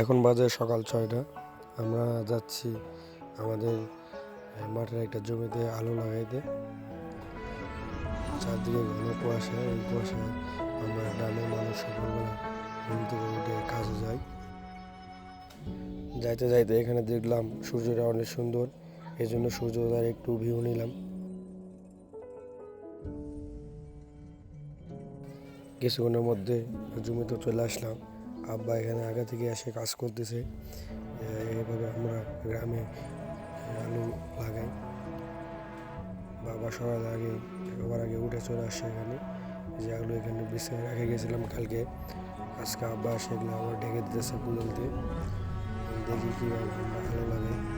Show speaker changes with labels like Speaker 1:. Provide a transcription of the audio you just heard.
Speaker 1: এখন বাজে সকাল ছয়টা। আমরা যাচ্ছি আমাদের মাঠের একটা জমিতে আলু লাগাইতে। চারদিকে ঘন কুয়াশা, এই কুয়াশায় আমরা গ্রামের মানুষ সকালবেলা ঘুম থেকে উঠে কাজে যাই। যাইতে যাইতে এখানে দেখলাম সূর্যটা অনেক সুন্দর এই জন্য সূর্যোদয়ের একটু ভিউ নিলাম। কিছুক্ষণের মধ্যে জমিতে চলে আসলাম। আব্বা এখানে আগে থেকে এসে কাজ করতেছে। এইভাবে আমরা গ্রামে আলু লাগাই। বাবা সকাল আগে, সবার আগে উঠে চলে আসছে এখানে। যে আলু এখানে বিছায় রেখে গেছিলাম কালকে। আজকে আব্বা সেগুলো আবার ঢেকে দিতেছে কুলোতে দেখি কীভাবে আমরা আলু লাগাই।